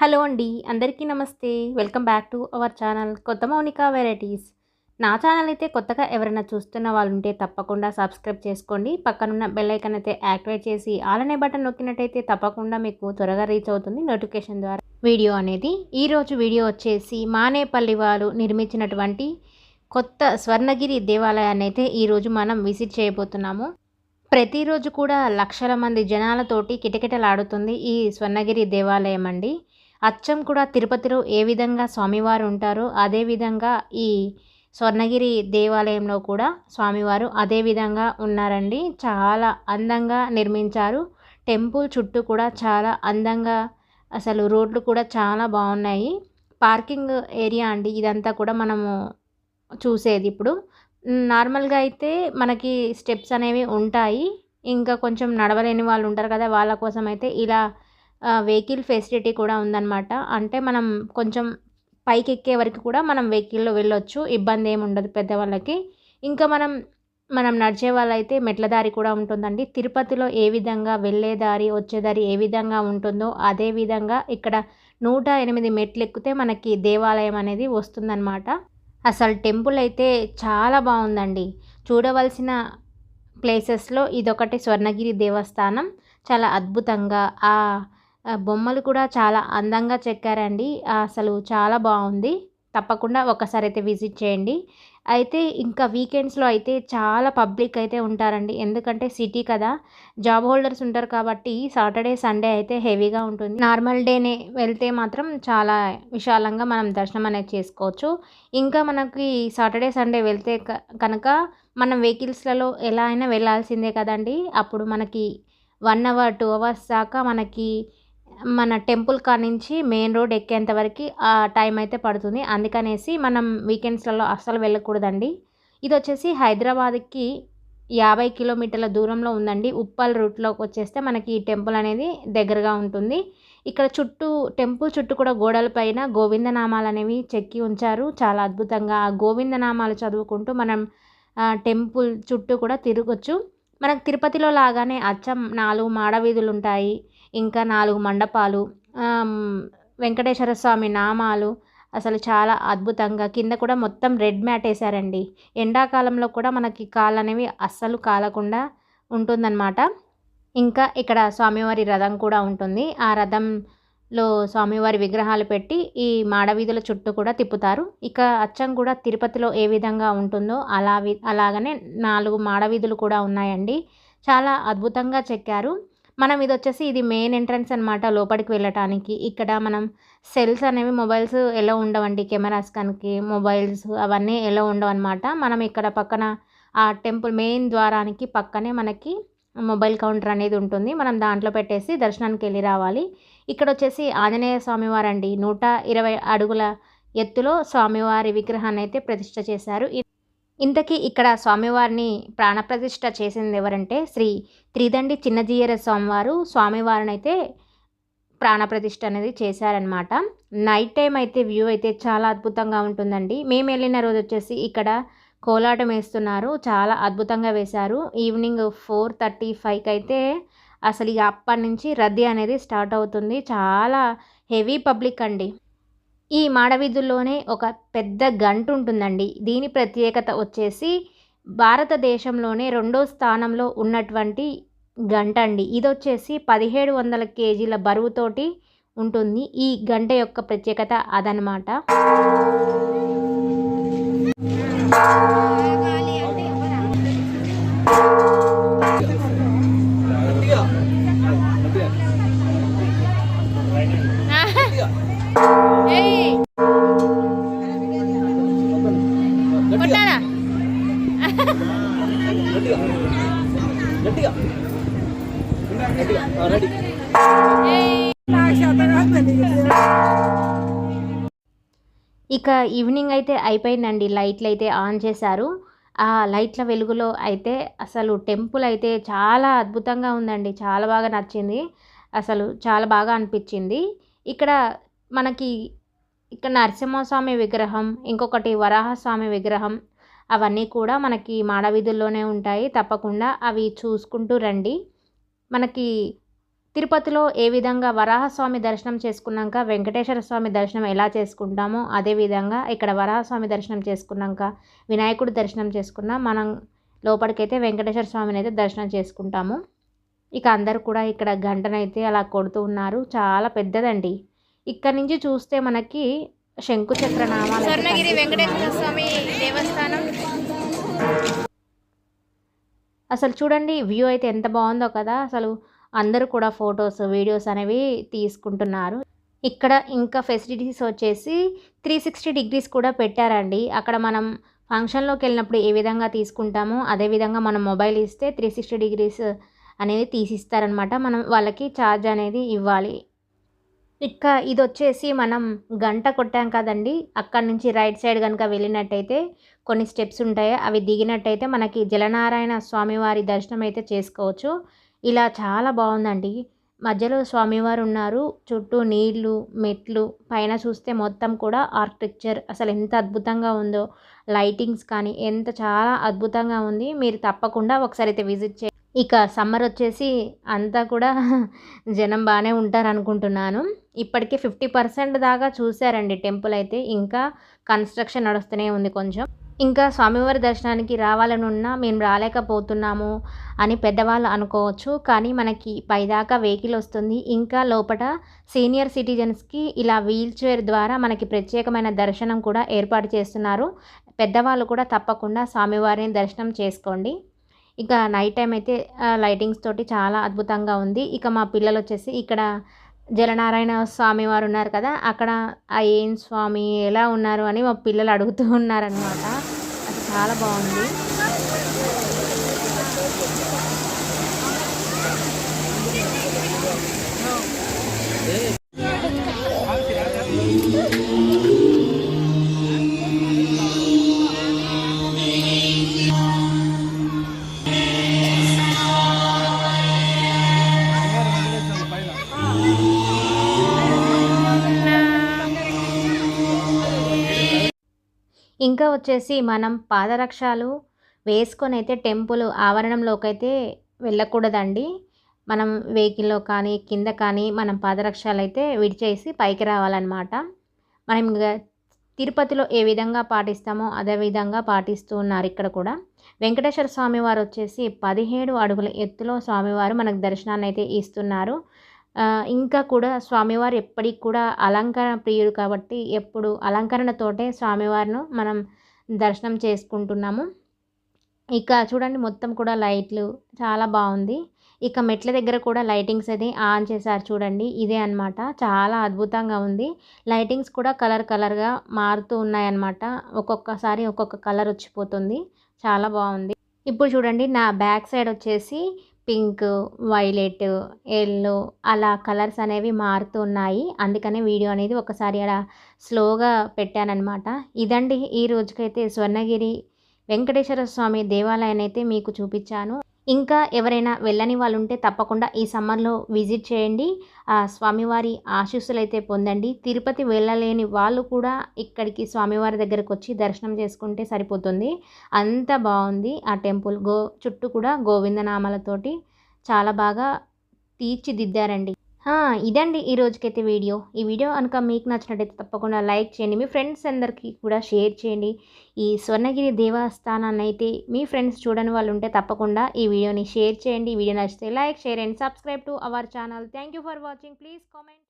Hello అండి అందరికీ నమస్తే. Welcome back to our channel కొత్త మౌనిక వెరైటీస్. నా ఛానల్ అయితే కొత్తగా ఎవరైనా చూస్తున్న వాళ్ళు ఉంటే తప్పకుండా సబ్స్క్రైబ్ చేసుకోండి. పక్కనున్న బెల్ ఐకన్ అయితే యాక్టివేట్ చేసి ఆలనే బటన్ నొక్కినట్టయితే తప్పకుండా మీకు త్వరగా రీచ్ అవుతుంది నోటిఫికేషన్ ద్వారా. వీడియో అనేది ఈరోజు వీడియో వచ్చేసి మానేపల్లి వారు నిర్మించినటువంటి కొత్త స్వర్ణగిరి దేవాలయాన్ని అయితే ఈరోజు మనం విజిట్ చేయబోతున్నాము. ప్రతిరోజు కూడా లక్షల మంది జనాలతోటి కిటకిటలాడుతుంది ఈ స్వర్ణగిరి దేవాలయం అండి. అచ్చం కూడా తిరుపతిలో ఏ విధంగా స్వామివారు ఉంటారో అదే విధంగా ఈ స్వర్ణగిరి దేవాలయంలో కూడా స్వామివారు అదే విధంగా ఉన్నారండి. చాలా అందంగా నిర్మించారు. టెంపుల్ చుట్టూ కూడా చాలా అందంగా అసలు రోడ్లు కూడా చాలా బాగున్నాయి. పార్కింగ్ ఏరియా అండి ఇదంతా కూడా మనము చూసేది ఇప్పుడు. నార్మల్గా అయితే మనకి స్టెప్స్ అనేవి ఉంటాయి. ఇంకా కొంచెం నడవలేని వాళ్ళు ఉంటారు కదా వాళ్ళ కోసం అయితే ఇలా వెహికల్ ఫెసిలిటీ కూడా ఉందన్నమాట. అంటే మనం కొంచెం పైకి ఎక్కే వరకు కూడా మనం వెహికల్లో వెళ్ళొచ్చు ఇబ్బంది ఏమి ఉండదు పెద్దవాళ్ళకి. ఇంకా మనం మనం నడిచే వాళ్ళైతే మెట్ల దారి కూడా ఉంటుందండి. తిరుపతిలో ఏ విధంగా వెళ్ళే దారి వచ్చే దారి ఏ విధంగా ఉంటుందో అదే విధంగా ఇక్కడ నూట ఎనిమిది మెట్లు ఎక్కితే మనకి దేవాలయం అనేది వస్తుందన్నమాట. అసలు టెంపుల్ అయితే చాలా బాగుందండి. చూడవలసిన ప్లేసెస్లో ఇదొకటి స్వర్ణగిరి దేవస్థానం. చాలా అద్భుతంగా ఆ బొమ్మలు కూడా చాలా అందంగా చెక్కారండి. అసలు చాలా బాగుంది. తప్పకుండా ఒకసారి అయితే విజిట్ చేయండి. అయితే ఇంకా వీకెండ్స్లో అయితే చాలా పబ్లిక్ అయితే ఉంటారండి. ఎందుకంటే సిటీ కదా జాబ్ హోల్డర్స్ ఉంటారు కాబట్టి సాటర్డే సండే అయితే హెవీగా ఉంటుంది. నార్మల్ డేనే వెళ్తే మాత్రం చాలా విశాలంగా మనం దర్శనం అనేది చేసుకోవచ్చు. ఇంకా మనకి సాటర్డే సండే వెళ్తే కనుక మనం వెహికల్స్లలో ఎలా అయినా వెళ్ళాల్సిందే కదండి. అప్పుడు మనకి వన్ అవర్ టూ అవర్స్ దాకా మనకి మన టెంపుల్ కానించి మెయిన్ రోడ్ ఎక్కేంత వరకు ఆ టైం అయితే పడుతుంది. అందుకనేసి మనం వీకెండ్స్లలో అస్సలు వెళ్ళకూడదండి. ఇది వచ్చేసి హైదరాబాద్కి యాభై కిలోమీటర్ల దూరంలో ఉందండి. ఉప్పల్ రూట్లోకి వచ్చేస్తే మనకి ఈ టెంపుల్ అనేది దగ్గరగా ఉంటుంది. ఇక్కడ చుట్టూ టెంపుల్ చుట్టూ కూడా గోడల పైన గోవిందనామాలు అనేవి చెక్కి ఉంచారు. చాలా అద్భుతంగా ఆ గోవిందనామాలు చదువుకుంటూ మనం టెంపుల్ చుట్టూ కూడా తిరగచ్చు. మనకు తిరుపతిలో లాగానే అచ్చం నాలుగు మాడవీధులు ఉంటాయి. ఇంకా నాలుగు మండపాలు వెంకటేశ్వర స్వామి నామాలు. అసలు చాలా అద్భుతంగా కింద కూడా మొత్తం రెడ్ మ్యాట్ వేసారండి ఎండాకాలంలో కూడా మనకి కాళ్ళు అనేవి అస్సలు కాలకుండా ఉంటుందన్నమాట. ఇంకా ఇక్కడ స్వామివారి రథం కూడా ఉంటుంది. ఆ రథంలో స్వామివారి విగ్రహాలు పెట్టి ఈ మాడవీధుల చుట్టూ కూడా తిప్పుతారు. ఇక అచ్చం కూడా తిరుపతిలో ఏ విధంగా ఉంటుందో అలా అలాగనే నాలుగు మాడవీధులు కూడా ఉన్నాయండి. చాలా అద్భుతంగా చెక్కారు. మనం ఇది వచ్చేసి ఇది మెయిన్ ఎంట్రన్స్ అనమాట లోపలికి వెళ్ళటానికి. ఇక్కడ మనం సెల్స్ అనేవి మొబైల్స్ ఎలా ఉండవండి? కెమెరాస్ కనుక మొబైల్స్ అవన్నీ ఎలా ఉండవు అనమాట మనం ఇక్కడ పక్కన ఆ టెంపుల్ మెయిన్ ద్వారానికి పక్కనే మనకి మొబైల్ కౌంటర్ అనేది ఉంటుంది. మనం దాంట్లో పెట్టేసి దర్శనానికి వెళ్ళి రావాలి. ఇక్కడ వచ్చేసి ఆంజనేయ స్వామివారు అండి నూట ఇరవై అడుగుల ఎత్తులో స్వామివారి విగ్రహాన్ని అయితే ప్రతిష్ట చేశారు. ఇంతకీ ఇక్కడ స్వామివారిని ప్రాణప్రతిష్ఠ చేసింది ఎవరంటే శ్రీ త్రిదండి చిన్నజీయర స్వామివారు. స్వామివారిని అయితే ప్రాణప్రతిష్ఠ అనేది చేశారనమాట నైట్ టైం అయితే వ్యూ అయితే చాలా అద్భుతంగా ఉంటుందండి. మేము వెళ్ళిన రోజు వచ్చేసి ఇక్కడ కోలాటం వేస్తున్నారు. చాలా అద్భుతంగా వేశారు. ఈవినింగ్ ఫోర్ థర్టీ ఫైవ్కి అయితే అసలు ఇక అప్పటి నుంచి రద్దీ అనేది స్టార్ట్ అవుతుంది. చాలా హెవీ పబ్లిక్ అండి. ఈ మాడవీధుల్లోనే ఒక పెద్ద గంట ఉంటుందండి దీని ప్రత్యేకత వచ్చేసి భారతదేశంలోనే రెండో స్థానంలో ఉన్నటువంటి గంట అండి ఇది వచ్చేసి పదిహేడు వందల కేజీల బరువుతోటి ఉంటుంది. ఈ గంట యొక్క ప్రత్యేకత అదనమాట. ఇక ఈవినింగ్ అయితే అయిపోయిందండి. లైట్లు అయితే ఆన్ చేశారు. ఆ లైట్ల వెలుగులో అయితే అసలు టెంపుల్ అయితే చాలా అద్భుతంగా ఉందండి. చాలా బాగా నచ్చింది. అసలు చాలా బాగా అనిపించింది. ఇక్కడ మనకి ఇక్కడ నరసింహస్వామి విగ్రహం ఇంకొకటి వరాహస్వామి విగ్రహం అవన్నీ కూడా మనకి మాడవీధుల్లోనే ఉంటాయి. తప్పకుండా అవి చూసుకుంటూ రండి. మనకి తిరుపతిలో ఏ విధంగా వరాహస్వామి దర్శనం చేసుకున్నాక వెంకటేశ్వర స్వామి దర్శనం ఎలా చేసుకుంటామో అదేవిధంగా ఇక్కడ వరాహస్వామి దర్శనం చేసుకున్నాక వినాయకుడు దర్శనం చేసుకున్నా మనం లోపలికైతే వెంకటేశ్వర స్వామిని అయితే దర్శనం చేసుకుంటాము. ఇక అందరు కూడా ఇక్కడ గంటనైతే అలా కొడుతూ ఉన్నారు. చాలా పెద్దదండి. ఇక్కడ నుంచి చూస్తే మనకి శంకు చక్ర నామాలు స్వర్ణగిరి. వెంకటేశ్వర స్వామి దేవస్థానం. అసలు చూడండి వ్యూ అయితే ఎంత బాగుందో కదా. అసలు అందరూ కూడా ఫొటోస్ వీడియోస్ అనేవి తీసుకుంటున్నారు. ఇక్కడ ఇంకా ఫెసిలిటీస్ వచ్చేసి త్రీ సిక్స్టీ డిగ్రీస్ కూడా పెట్టారండి. అక్కడ మనం ఫంక్షన్లోకి వెళ్ళినప్పుడు ఏ విధంగా తీసుకుంటామో అదే విధంగా మనం మొబైల్ ఇస్తే త్రీ సిక్స్టీ డిగ్రీస్ అనేది తీసిస్తారనమాట మనం వాళ్ళకి ఛార్జ్ అనేది ఇవ్వాలి. ఇక ఇది వచ్చేసి మనం గంట కొట్టాం కదండి. అక్కడ నుంచి రైట్ సైడ్ కనుక వెళ్ళినట్టయితే కొన్ని స్టెప్స్ ఉంటాయి. అవి దిగినట్టయితే మనకి జలనారాయణ స్వామివారి దర్శనం అయితే చేసుకోవచ్చు. ఇలా చాలా బాగుందండి. మధ్యలో స్వామివారు ఉన్నారు. చుట్టూ నీళ్ళు మెట్లు పైన చూస్తే మొత్తం కూడా ఆర్కిటెక్చర్. అసలు ఎంత అద్భుతంగా ఉందో. లైటింగ్స్ కానీ ఎంత చాలా అద్భుతంగా ఉంది. మీరు తప్పకుండా ఒకసారి అయితే విజిట్ చేయండి. ఇక సమ్మర్ వచ్చేసి అంతా కూడా జనం బాగానే ఉంటారు అనుకుంటున్నాను ఇప్పటికే ఫిఫ్టీ పర్సెంట్ దాకా చూశారండి టెంపుల్ అయితే. ఇంకా కన్స్ట్రక్షన్ నడుస్తూనే ఉంది కొంచెం. ఇంకా స్వామివారి దర్శనానికి రావాలని ఉన్నా మేము రాలేకపోతున్నాము అని పెద్దవాళ్ళు అనుకోవచ్చు. కానీ మనకి పైదాకా వెహికల్ వస్తుంది. ఇంకా లోపల సీనియర్ సిటిజన్స్కి ఇలా వీల్ చైర్ ద్వారా మనకి ప్రత్యేకమైన దర్శనం కూడా ఏర్పాటు చేస్తున్నారు. పెద్దవాళ్ళు కూడా తప్పకుండా స్వామివారిని దర్శనం చేసుకోండి. ఇక నైట్ టైం అయితే లైటింగ్స్ తోటి చాలా అద్భుతంగా ఉంది. ఇక మా పిల్లలు వచ్చేసి ఇక్కడ జలనారాయణ స్వామి వారు ఉన్నారు కదా అక్కడ ఆ ఏం స్వామి ఎలా ఉన్నారు అని మా పిల్లలు అడుగుతూ ఉన్నారనమాట అది చాలా బాగుంది. ఇంకా వచ్చేసి మనం పాదరక్షాలు వేసుకొని అయితే టెంపుల్ ఆవరణంలోకి అయితే వెళ్ళకూడదండి. మనం వెహికల్లో కానీ కింద కానీ మనం పాదరక్షాలు అయితే విడిచేసి పైకి రావాలన్నమాట. మనం ఇంకా తిరుపతిలో ఏ విధంగా పాటిస్తామో అదే విధంగా పాటిస్తూ ఉన్నారు ఇక్కడ కూడా. వెంకటేశ్వర స్వామి వారు వచ్చేసి పదిహేడు అడుగుల ఎత్తులో స్వామివారు మనకు దర్శనాన్ని అయితే ఇస్తున్నారు. ఇంకా కూడా స్వామివారు ఎప్పటికి కూడా అలంకరణ ప్రియుడు కాబట్టి ఎప్పుడు అలంకరణతోటే స్వామివారిను మనం దర్శనం చేసుకుంటున్నాము. ఇక చూడండి మొత్తం కూడా లైట్లు చాలా బాగుంది. ఇక మెట్ల దగ్గర కూడా లైటింగ్స్ అది ఆన్ చేశారు చూడండి ఇదే అన్నమాట. చాలా అద్భుతంగా ఉంది. లైటింగ్స్ కూడా కలర్ కలర్గా మారుతూ ఉన్నాయన్నమాట. ఒక్కొక్కసారి ఒక్కొక్క కలర్ వచ్చిపోతుంది. చాలా బాగుంది. ఇప్పుడు చూడండి నా బ్యాక్ సైడ్ వచ్చేసి పింక్ వైలెట్ ఎల్లో అలా కలర్స్ అనేవి మారుతూ ఉన్నాయి అందుకనే వీడియో అనేది ఒకసారి అలా స్లోగా పెట్టానమాట ఇదండి ఈ రోజుకైతే స్వర్ణగిరి వెంకటేశ్వర స్వామి దేవాలయాన్ని అయితే మీకు చూపించాను. ఇంకా ఎవరైనా వెళ్ళని వాళ్ళు ఉంటే తప్పకుండా ఈ సమ్మర్లో విజిట్ చేయండి. ఆ స్వామివారి ఆశీస్సులు అయితే పొందండి. తిరుపతి వెళ్ళలేని వాళ్ళు కూడా ఇక్కడికి స్వామివారి దగ్గరకు వచ్చి దర్శనం చేసుకుంటే సరిపోతుంది. అంత బాగుంది ఆ టెంపుల్. గో చుట్టూ కూడా గోవిందనామాలతోటి చాలా బాగా తీర్చిదిద్దారండి. ఇదండి ఈ రోజుకైతే వీడియో. ఈ వీడియో కనుక మీకు నచ్చినట్టయితే తప్పకుండా లైక్ చేయండి. మీ ఫ్రెండ్స్ అందరికీ కూడా షేర్ చేయండి. ఈ స్వర్ణగిరి దేవస్థానాన్ని అయితే మీ ఫ్రెండ్స్ చూడని వాళ్ళు ఉంటే తప్పకుండా ఈ వీడియోని షేర్ చేయండి. ఈ వీడియో నచ్చితే like share and subscribe to our channel. Thank you for watching. Please comment.